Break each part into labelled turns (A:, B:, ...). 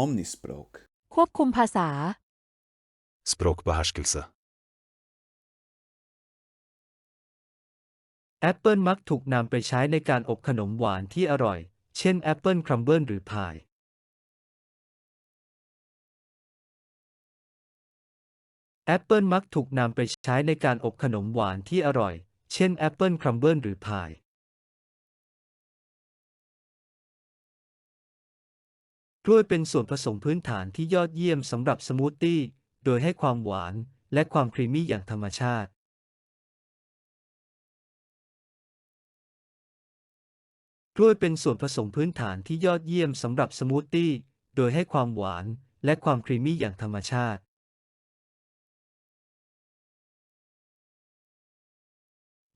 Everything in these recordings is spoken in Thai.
A: Omnisprok.
B: ควบคุมภาษา
C: Språkbeherskelse.
D: แอปเปิลมักถูกนำไปใช้ในการอบขนมหวานที่อร่อย เช่นแอปเปิลครัมเบิลหรือพาย แอปเปิลมักถูกนำไปใช้ในการอบขนมหวานที่อร่อย เช่นแอปเปิลครัมเบิลหรือพาย กล้วยเป็นส่วนผสมพื้นฐานที่ยอดเยี่ยมสำหรับสมูทตี้ โดยให้ความหวานและความครีมมี่อย่างธรรมชาติ กล้วยเป็นส่วนผสมพื้นฐานที่ยอดเยี่ยมสำหรับสมูทตี้ โดยให้ความหวานและความครีมมี่อย่างธรรมชาติ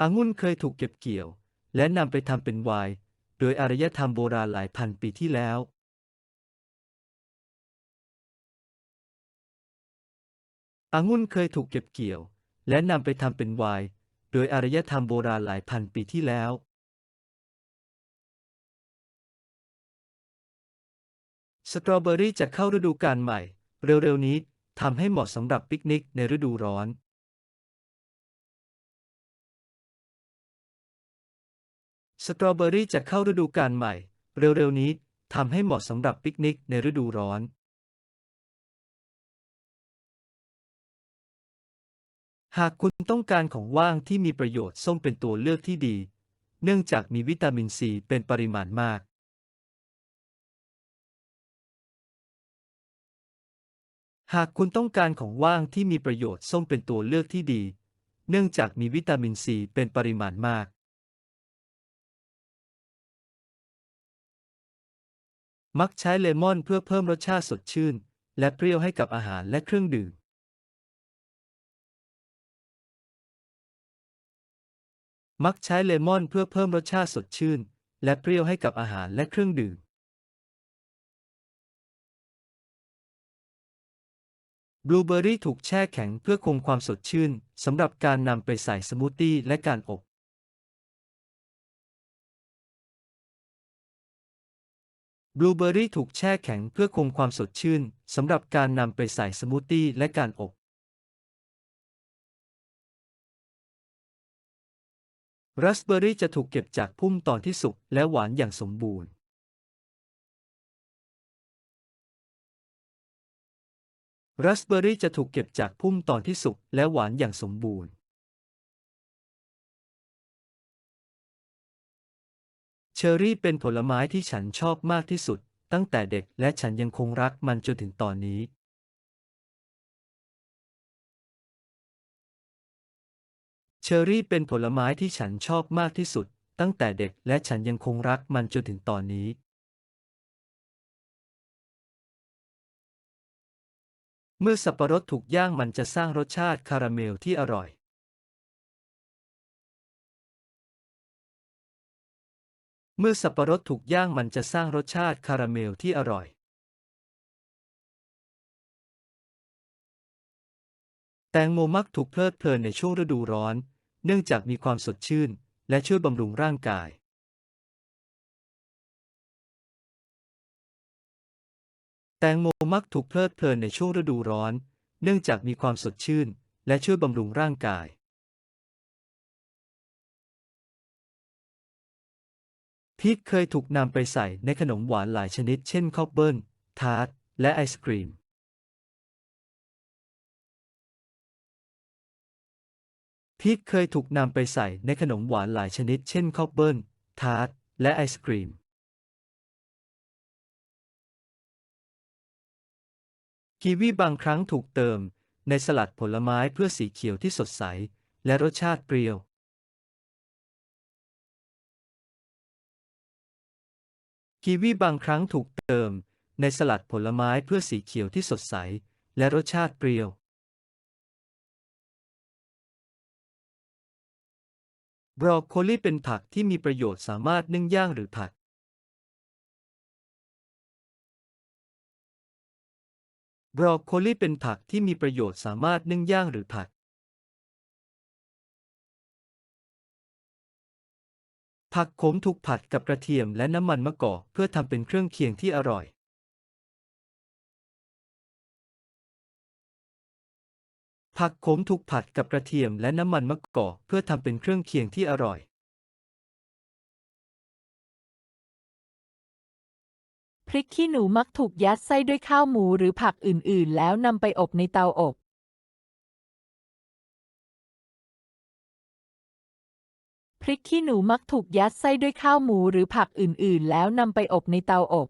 D: องุ่นเคยถูกเก็บเกี่ยว และนำไปทำเป็นไวน์ โดยอารยธรรมโบราณหลายพันปีที่แล้ว องุ่นเคยถูกเก็บเกี่ยว และนำไปทำเป็นไวน์โดยอารยธรรมโบราณหลายพันปีที่แล้ว สตรอเบอรี่จะเข้าฤดูกาลใหม่ เร็วๆนี้ทำให้เหมาะสำหรับปิกนิกในฤดูร้อน สตรอเบอรี่จะเข้าฤดูกาลใหม่ เร็วๆนี้ทำให้เหมาะสำหรับปิกนิกในฤดูร้อน หากคุณต้องการของว่างที่มีประโยชน์ส้มเป็นตัวเลือกที่ดี เนื่องจากมีวิตามินซีเป็นปริมาณมาก หากคุณต้องการของว่างที่มีประโยชน์ส้มเป็นตัวเลือกที่ดี เนื่องจากมีวิตามินซีเป็นปริมาณมาก มักใช้เลมอนเพื่อเพิ่มรสชาติสดชื่น และเปรี้ยวให้กับอาหารและเครื่องดื่ม มักใช้เลมอนเพื่อเพิ่มรสชาติสดชื่น และเปรี้ยวให้กับอาหารและเครื่องดื่ม บลูเบอร์รี่ถูกแช่แข็งเพื่อคงความสดชื่นสำหรับการนำไปใส่สมูทตี้และการอบ บลูเบอร์รี่ถูกแช่แข็งเพื่อคงความสดชื่นสำหรับการนำไปใส่สมูทตี้และการอบ ราสเบอร์รี่จะถูกเก็บจากพุ่มตอนที่สุกและหวานอย่างสมบูรณ์ ราสเบอร์รี่จะถูกเก็บจากพุ่มตอนที่สุกและหวานอย่างสมบูรณ์ เชอร์รี่เป็นผลไม้ที่ฉันชอบมากที่สุด ตั้งแต่เด็กและฉันยังคงรักมันจนถึงตอนนี้ เชอร์รี่เป็นผลไม้ที่ฉันชอบมากที่สุด ตั้งแต่เด็กและฉันยังคงรักมันจนถึงตอนนี้ เมื่อสับปะรดถูกย่างมันจะสร้างรสชาติคาราเมลที่อร่อย เมื่อสับปะรดถูกย่างมันจะสร้างรสชาติคาราเมลที่อร่อยแตงโมมักถูกเพลิดเพลินในช่วงฤดูร้อน เนื่องจากมีความสดชื่น และช่วยบำรุงร่างกาย แตงโมมักถูกเพลิดเพลินในช่วงฤดูร้อน เนื่องจากมีความสดชื่น และช่วยบำรุงร่างกายพีคเคยถูกนำไปใส่ในขนมหวานหลายชนิด เช่นคอบเบิลทาร์ตและไอศกรีม พีคเคยถูกนำไปใส่ในขนมหวานหลายชนิดเช่นคอบเบิลทาร์ตและไอศกรีม กีวีบางครั้งถูกเติมในสลัดผลไม้เพื่อสีเขียวที่สดใส และรสชาติเปรี้ยว กีวีบางครั้งถูกเติมในสลัดผลไม้เพื่อสีเขียวที่สดใส และรสชาติเปรี้ยว บรอกโคลีเป็นผักที่มีประโยชน์สามารถนึ่งย่างหรือผัดบรอกโคลีเป็นผักที่มีประโยชน์สามารถนึ่งย่างหรือผัด ผักขมถูกผัดกับกระเทียมและน้ำมันมะกอกเพื่อทำเป็นเครื่องเคียงที่อร่อย ผักโขมถูกผัดกับกระเทียมและน้ำมันมะกอกเพื่อทำเป็นเครื่องเคียงที่อร่อย
A: พริกขี้หนูมักถูกยัดไส้ด้วยข้าวหมูหรือผักอื่นๆ แล้วนำไปอบในเตาอบ พริกขี้หนูมักถูกยัดไส้ด้วยข้าวหมูหรือผักอื่นๆ แล้วนำไปอบในเตาอบ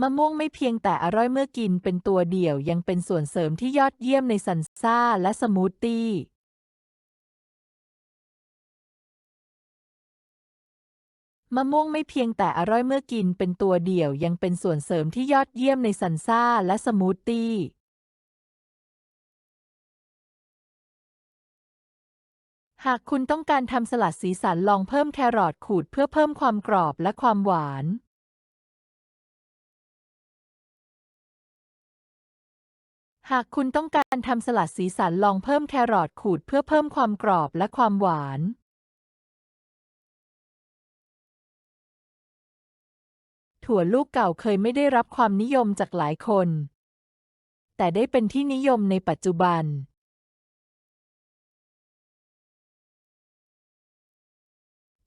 A: มะม่วงไม่เพียงแต่อร่อยเมื่อกินเป็นตัวเดี่ยวยังเป็นส่วนเสริมที่ยอดเยี่ยมในซันซ่าและสมูทตี้มะม่วงไม่เพียงแต่อร่อยเมื่อกินเป็นตัวเดี่ยวยังเป็นส่วนเสริมที่ยอดเยี่ยมในซันซ่าและสมูทตี้หากคุณต้องการทำสลัดสีสันลองเพิ่มแครอทขูดเพื่อเพิ่มความกรอบและความหวาน หากคุณต้องการทำสลัดสีสันลองเพิ่มแครอทขูดเพื่อเพิ่มความกรอบและความหวาน ถั่วลูกเก่าเคยไม่ได้รับความนิยมจากหลายคน แต่ได้เป็นที่นิยมในปัจจุบัน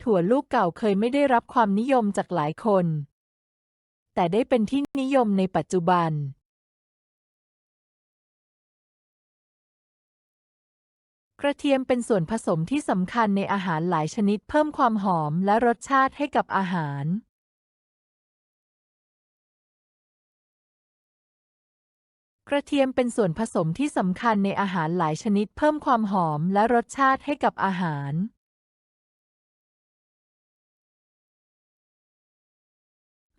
A: ถั่วลูกเก่าเคยไม่ได้รับความนิยมจากหลายคน แต่ได้เป็นที่นิยมในปัจจุบัน กระเทียมเป็นส่วนผสมที่สำคัญในอาหารหลายชนิดเพิ่มความหอมและรสชาติให้กับอาหาร กระเทียมเป็นส่วนผสมที่สำคัญในอาหารหลายชนิดเพิ่มความหอมและรสชาติให้กับอาหาร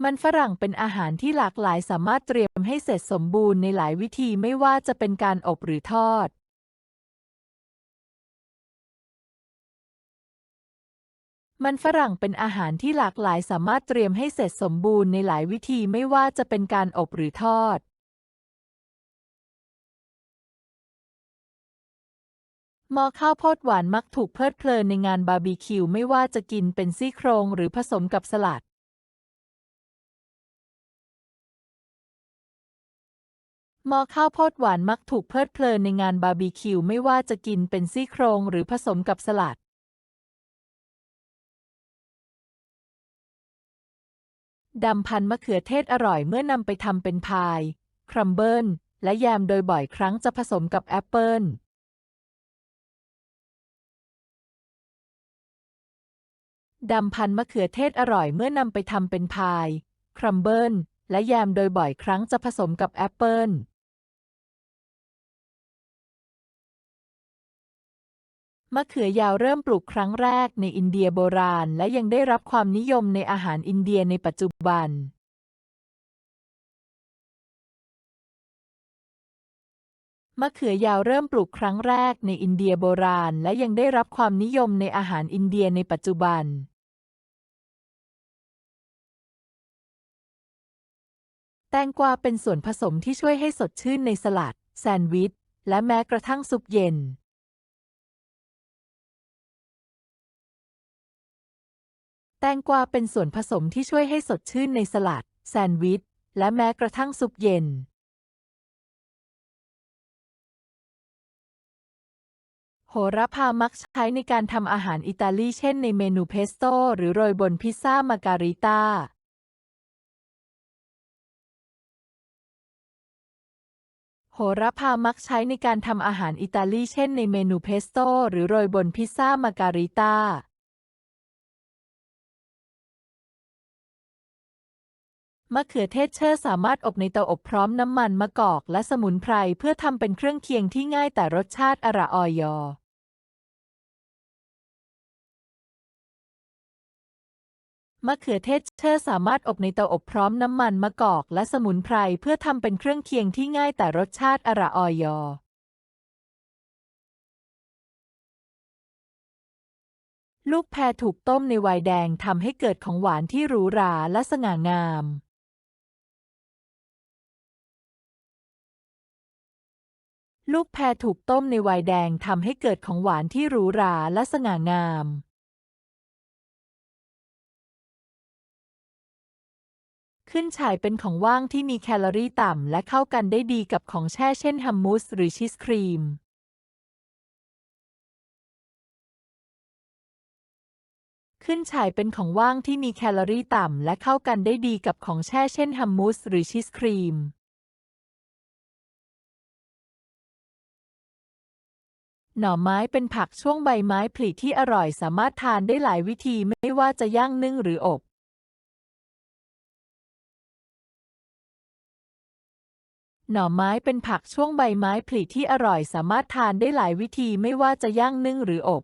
A: มันฝรั่งเป็นอาหารที่หลากหลายสามารถเตรียมให้เสร็จสมบูรณ์ในหลายวิธีไม่ว่าจะเป็นการอบหรือทอด มันฝรั่งเป็นอาหารที่หลากหลายสามารถเตรียมให้เสร็จสมบูรณ์ในหลายวิธีไม่ว่าจะเป็นการอบหรือทอด หม้อข้าวโพดหวานมักถูกเพลิดเพลินในงานบาร์บีคิวไม่ว่าจะกินเป็นซี่โครงหรือผสมกับสลัดหม้อข้าวโพดหวานมักถูกเพลิดเพลินในงานบาร์บีคิวไม่ว่าจะกินเป็นซี่โครงหรือผสมกับสลัด ดำพันมะเขือเทศอร่อยเมื่อนำไปทำเป็นพาย ครัมเบิลและแยมโดยบ่อยครั้งจะผสมกับแอปเปิลดำพันมะเขือเทศอร่อยเมื่อนำไปทำเป็นพาย ครัมเบิลและแยมโดยบ่อยครั้งจะผสมกับแอปเปิล มะเขือยาวเริ่มปลูกครั้งแรกในอินเดียโบราณ และยังได้รับความนิยมในอาหารอินเดียในปัจจุบัน มะเขือยาวเริ่มปลูกครั้งแรกในอินเดียโบราณ และยังได้รับความนิยมในอาหารอินเดียในปัจจุบันแตงกวาเป็นส่วนผสมที่ช่วยให้สดชื่นในสลัด แซนด์วิช และแม้กระทั่งซุปเย็น ตงกวาเป็นส่วนผสมที่ช่วยให้สดชื่นในสลัด แซนด์วิช และแม้กระทั่งซุปเย็น โหระพามักใช้ในการทำอาหารอิตาลีเช่นในเมนูเพสโต้หรือโรยบนพิซซ่ามาการิต้าโหระพามักใช้ในการทำอาหารอิตาลีเช่นในเมนูเพสโต้หรือโรยบนพิซซ่ามาการิต้า มะเขือเทศเชอร์สามารถอบในเตาอบพร้อมน้ำมันมะกอกและสมุนไพรเพื่อทำเป็นเครื่องเคียงที่ง่ายแต่รสชาติอร่อยอมะเขือเทศเชอร์สามารถอบในเตาอบพร้อมน้ำมันมะกอกและสมุนไพรเพื่อทำเป็นเครื่องเคียงที่ง่ายแต่รสชาติอร่อยอลูกแพรถูกต้มในไวน์แดงทำให้เกิดของหวานที่หรูหราและสง่างาม ลูกแพรถูกต้มในไวน์แดงทำให้เกิดของหวานที่หรูหราและสง่างาม ขึ้นฉ่ายเป็นของว่างที่มีแคลอรี่ต่ำและเข้ากันได้ดีกับของแช่เช่นฮัมมูสหรือชีสครีม ขึ้นฉ่ายเป็นของว่างที่มีแคลอรี่ต่ำและเข้ากันได้ดีกับของแช่เช่นฮัมมูสหรือชีสครีม หน่อไม้เป็นผักช่วงใบไม้ผลิที่อร่อยสามารถทานได้หลายวิธีไม่ว่าจะย่างนึ่งหรืออบ หน่อไม้เป็นผักช่วงใบไม้ผลิที่อร่อยสามารถทานได้หลายวิธีไม่ว่าจะย่างนึ่งหรืออบ